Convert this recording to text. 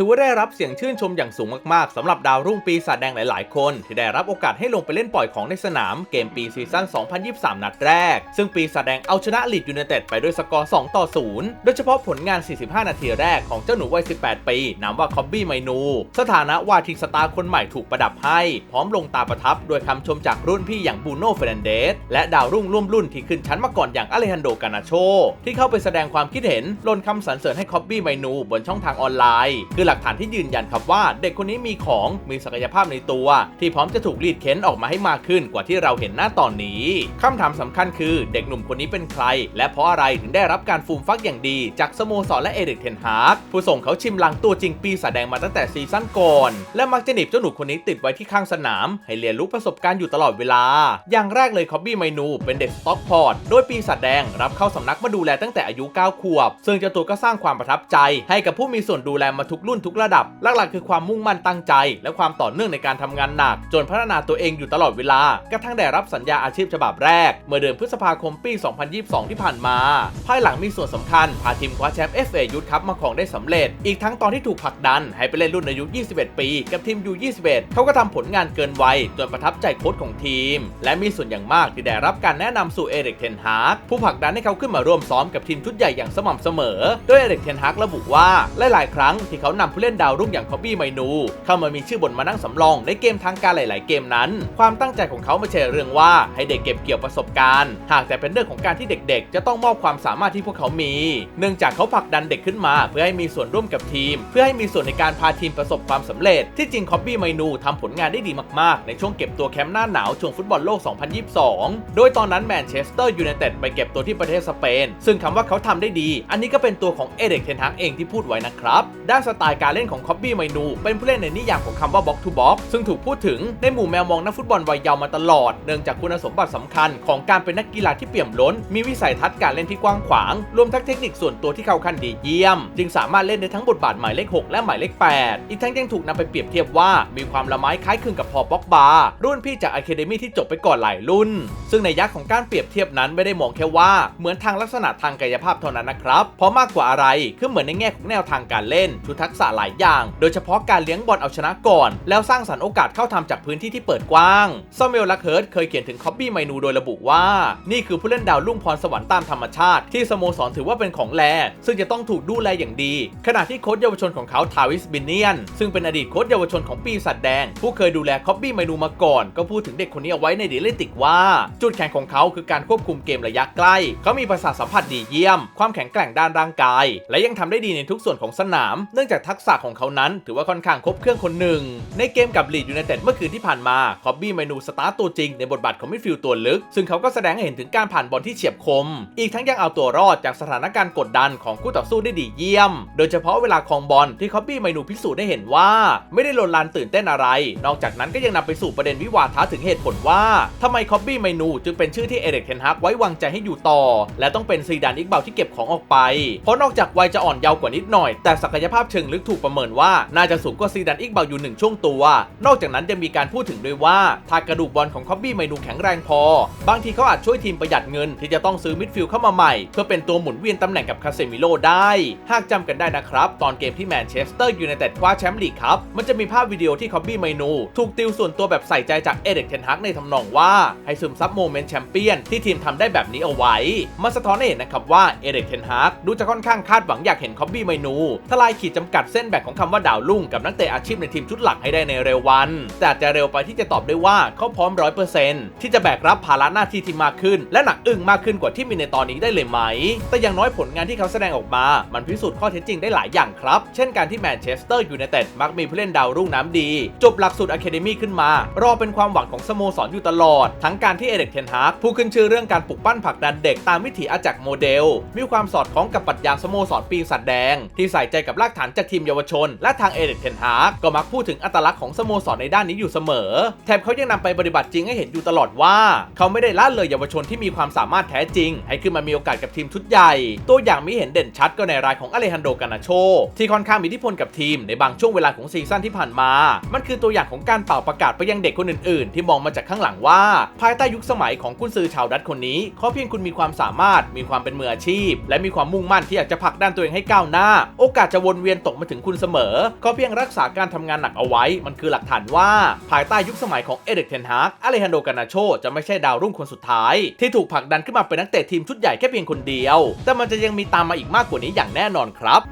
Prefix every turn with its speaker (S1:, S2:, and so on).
S1: ถือว่าได้รับเสียงชื่นชมอย่างสูงมากๆสำหรับดาวรุ่งปีศาจแดงหลายๆ คน ที่ได้รับโอกาสให้ลงไปเล่นปล่อยของในสนามเกมปีซีซั่น 2023 นัดแรก ซึ่งปีศาจแดงเอาชนะลีดยูไนเต็ดไปด้วยสกอร์ 2 ต่อ 0 โดยเฉพาะผลงาน 45 นาทีแรกของเจ้าหนูวัย 18 ปีนามว่าคอบบี้ไมนู สถานะว่าทีสตาร์คนใหม่ถูกประดับให้ พร้อมลงตาประทับด้วยคำชมจากรุ่นพี่อย่างบูโน่เฟรนเดสและดาวรุ่งร่วมรุ่นที่ขึ้นชั้นมาก่อนอย่างอเลฮันโดกานาโชที่เข้าไปแสดงความคิดเห็นลนคำสรรเสริญให้คอบบี้ไมนูบนช่องทางออนไลน์คือหลักฐานที่ยืนยันครับว่า เด็กคนนี้มีของมีศักยภาพในตัว ที่พร้อมจะถูกรีดเค้นออกมาให้มากขึ้นกว่าที่เราเห็นหน้าตอนนี้คำถามสำคัญคือเด็กหนุ่มคนนี้เป็นใคร และเพราะอะไรถึงได้รับการฟูมฟักอย่างดี จากสโมสรและเอริกเทนฮาร์กผู้ส่งเขาชิมลังตัวจริงปีศาจแดงมาตั้งแต่ซีซั่นก่อน และมักจะหนีบเจ้าหนุ่มคนนี้ติดไว้ที่ข้างสนาม ให้เรียนรู้ประสบการณ์อยู่ตลอดเวลา อย่างแรกเลยคอบบี้ไมนูเป็นเด็กสต็อกพอร์ตโดยปีศาจแดงรับเข้าสำนักมาดูแลตั้งแต่อายุ 9 ขวบ ซึ่งเจ้าตัวก็สร้างความประทับใจให้กับผู้มีส่วนดูแลมาทุกรุ่นทุกระดับ หลักๆ คือความมุ่งมั่นตั้งใจ และความต่อเนื่องในการทำงานหนัก จนพัฒนาตัวเองอยู่ตลอดเวลากระทั่งได้รับสัญญาอาชีพฉบับแรก เมื่อเดือนพฤษภาคมปี 2022 ที่ผ่านมา ภายหลังมีส่วนสำคัญ พาทีมคว้าแชมป์ FA ยุทธคัพมาของได้สำเร็จ อีกทั้งตอนที่ถูกผลักดัน ให้ไปเล่นรุ่นอายุ 21 ปี กับทีม U21 เขาก็ทำผลงานเกินวัยจนประทับใจโค้ชของทีม และมีส่วนอย่างมากที่ได้รับการแนะนำสู่เอริกเทนฮาร์กผู้ผลักดันให้เขาขึ้นมาร่วมซ้อมกับทีมชุดใหญ่อย่างสม่ำเสมอ โดยเอริกเทนฮากระบุว่าหลายๆ ครั้งที่เขานผู้เล่นดาวรุ่งอย่างคอบบี้ไมนู เข้ามามีชื่อบนมานั่งสำรองในเกมทางการหลาย ๆ เกมนั้น ความตั้งใจของเขาไม่ใช่เรื่องว่าให้เด็กเก็บเกี่ยวประสบการณ์ หากแต่เป็นเรื่องของการที่เด็ก ๆ จะต้องมอบความสามารถที่พวกเขามี เนื่องจากเขาผลักดันเด็กขึ้นมา เพื่อให้มีส่วนร่วมกับทีม เพื่อให้มีส่วนในการพาทีมประสบความสำเร็จ ที่จริงคอบบี้ไมนูทำผลงานได้ดีมาก ๆ ในช่วงเก็บตัวแคมป์หน้าหนาวช่วงฟุตบอลโลก 2022 โดยตอนนั้นแมนเชสเตอร์ยูไนเต็ดไปเก็บตัวที่ประเทศสเปน ซึ่งคำว่าเขาทำได้ดี อันนี้ก็เป็นตัวของเอเด็กเทนฮักเองที่พูดไว้นะครับ ด้านสไตล์การเล่นของคอบบี้ไมนู เป็นผู้เล่นในนิยามของคำว่าบ็อกทูบ็อกซึ่งถูกพูดถึงในหมู่แมวมองนักฟุตบอลวัยเยาว์มาตลอด เนื่องจากคุณสมบัติสำคัญของการเป็นนักกีฬาที่เปี่ยมล้น มีวิสัยทัศน์การเล่นที่กว้างขวาง รวมทั้งเทคนิคส่วนตัวที่เข้าขั้นดีเยี่ยม จึงสามารถเล่นได้ทั้งบทบาทหมายเลข 6 และหมายเลข 8 อีกทั้งยังถูกนำไปเปรียบเทียบว่ามีความละไม้คล้ายคลึงกับพอบ็อกบารุ่นพี่จากอะคาเดมี่ที่จบไปก่อนหลายรุ่น ซึ่งในยักษ์ของการเปรียบเทียบนั้นไม่ได้มองแค่ว่าเหมือนทางลักษณะทางกายภาพเท่านั้นนะครับเพราะมากกว่าอะไรคือเหมือนในแง่ของแนวทางการเล่นชุดทักษะหลายอย่าง โดยเฉพาะการเลี้ยงบอลเอาชนะก่อน แล้วสร้างสรรค์โอกาสเข้าทำจากพื้นที่ที่เปิดกว้างซามูเอลลักเฮิร์ตเคยเขียนถึงคอบบี้ไมนูโดยระบุว่า นี่คือผู้เล่นดาวรุ่งพรสวรรค์ตามธรรมชาติ ที่สโมสรถือว่าเป็นของแล ซึ่งจะต้องถูกดูแลอย่างดี ขณะที่โค้ชเยาวชนของเขาทาวิสบินเนียน ซึ่งเป็นอดีตโค้ชเยาวชนของปีศาจแดง ผู้เคยดูแลคอบบี้ไมนูมาก่อน ก็พูดถึงเด็กคนนี้เอาไว้ในดีเลติกว่า จุดแข็งของเขาคือการควบคุมเกมระยะใกล้ เขามีประสาทสัมผัสดีเยี่ยม ความแข็งแกร่งด้านร่างกาย และยังทำได้ดีในทุกส่วนของสนาม เนื่องจากทักษะของเขานั้น ถือว่าค่อนข้างครบเครื่องคนหนึ่ง ในเกมกับลีดยูไนเต็ดเมื่อคืนที่ผ่านมาคอบบี้ไมนูสตาร์ตัวจริงในบทบาทของมิดฟิลด์ตัวลึก ซึ่งเขาก็แสดงให้เห็นถึงการผ่านบอลที่เฉียบคม อีกทั้งยังเอาตัวรอดจากสถานการณ์กดดันของคู่ต่อสู้ได้ดีเยี่ยม โดยเฉพาะเวลาครองบอลที่คอบบี้ไมนูพิสูจน์ได้เห็นว่า ไม่ได้ลนลานตื่นเต้นอะไร นอกจากนั้นก็ยังนำไปสู่ประเด็นวิวาทะถึงเหตุผลว่าทำไมคอบบี้ไมนูจึงเป็นชื่อที่เอเริกเทนฮักไว้วางใจให้อยู่ต่อ และต้องเป็นซีดานอิกเบาที่เก็บของออกไป เพราะนอกจากวัยจะอ่อนเยาว์กว่านิดหน่อย แต่ศักยภาพเชิงลึกถูกประเมินว่าน่าจะสูงกว่าซีดานอิกเบาอยู่หนึ่งช่วงตัว นอกจากนั้นยังมีการพูดถึงด้วยว่าถ้ากระดูกบอลของคอบบี้ไมนูแข็งแรงพอ บางทีเขาอาจช่วยทีมประหยัดเงินที่จะต้องซื้อมิดฟิลด์เข้ามาใหม่ เพื่อเป็นตัวหมุนเวียนตำแหน่งกับคาเซมิโลได้ หากจำกันได้นะครับ ตอนเกมที่แมนเชสเตอร์ยูไนเต็ดคว้าแชมป์ลีกครับมันจะมีภาพวิดีโอที่คอบบี้ไมนูถูกติวส่วนตัวแบบใส่ใจจากเอเด็กเทนฮักในทำนองว่าให้ซึมซับโมเมนต์แชมเปี้ยนที่ทีมทำได้แบบนี้เอาไว้มันสะท้อนให้เห็นนะครับว่าเอเด็กเทนฮักดูจะค่อนข้างคาดหวังอยากเห็นคอบบี้ไมนูทลายขีดจำกัดเส้นแบ่งของคำว่าดาวรุ่งกับนักเตะอาชีพในทีมชุดหลักให้ได้ในเร็ววัน แต่อาจจะเร็วไปที่จะตอบได้ว่าเขาพร้อมร้อยเปอร์เซ็นต์ที่จะแบกรับภาระหน้าที่ที่มากขึ้น และหนักอึ้งมากขึ้นกว่าที่มีในตอนนี้ได้เลยไหม แต่อย่างน้อยผลงานที่เขาแสดงออกมา มันพิสูจน์ข้อเท็จจริงได้หลายอย่างครับ เช่นการที่แมนเชสเตอร์ยูไนเต็ดมักมีผู้เล่นดาวรุ่งน้ำดี จบหลักสูตรอะคาเดมี่ขึ้นมา รอเป็นความหวังของสโมสรอยู่ตลอด ทั้งการที่เอเด็กเทนฮาร์กผู้ขึ้นชื่อเรื่องการปลุกปั้นผักดันเด็กตามวิถีอาจักโมเดล มีความสอดคล้องกับปรัชญาสโมสรปีศาจแดง ที่ใส่ใจกับรากฐานจากทีมเยาวชน และทางเอเด็กเทนฮากก็มักพูดถึงอัตลักษณ์ของสโมสรในด้านนี้อยู่เสมอ แถมเขายังนำไปปฏิบัติจริงให้เห็นอยู่ตลอดว่า เขาไม่ได้ละเลยเยาวชนที่มีความสามารถแท้จริง ให้ขึ้นมามีโอกาสกับทีมชุดใหญ่ ตัวอย่างมีเห็นเด่นชัดก็ในรายของอเลฮันโดกานาโช ที่ค่อนข้างมีอิทธิพลกับทีมในบางช่วงเวลาของซีซั่นที่ผ่านมา มันคือตัวอย่างของการเป่าประกาศไปยังเด็กคนอื่นๆ ที่มองมาจากข้างหลังว่า ภายใต้ยุคสมัยของกุนซือชาวดัตคนนี้ขอเพียงคุณมีความสามารถมีความเป็นมืออาชีพ และมีความมุ่งมั่นที่อยากจะผลักดันตัวเองให้ก้าวหน้า โอกาสจะวนเวียนตกมาถึงคุณเสมอ ก็เพียงรักษาการทำงานหนักเอาไว้ มันคือหลักฐานว่า ภายใต้ยุคสมัยของเอเด็กเทนฮากอเลฮันโดกานาโชจะไม่ใช่ดาวรุ่งคนสุดท้าย ที่ถูกผลักดันขึ้นมาเป็นนักเตะทีมชุดใหญ่แค่เพียงคนเดียว แต่มันจะยังมีตามมาอีกมากกว่านี้อย่างแน่นอนครับ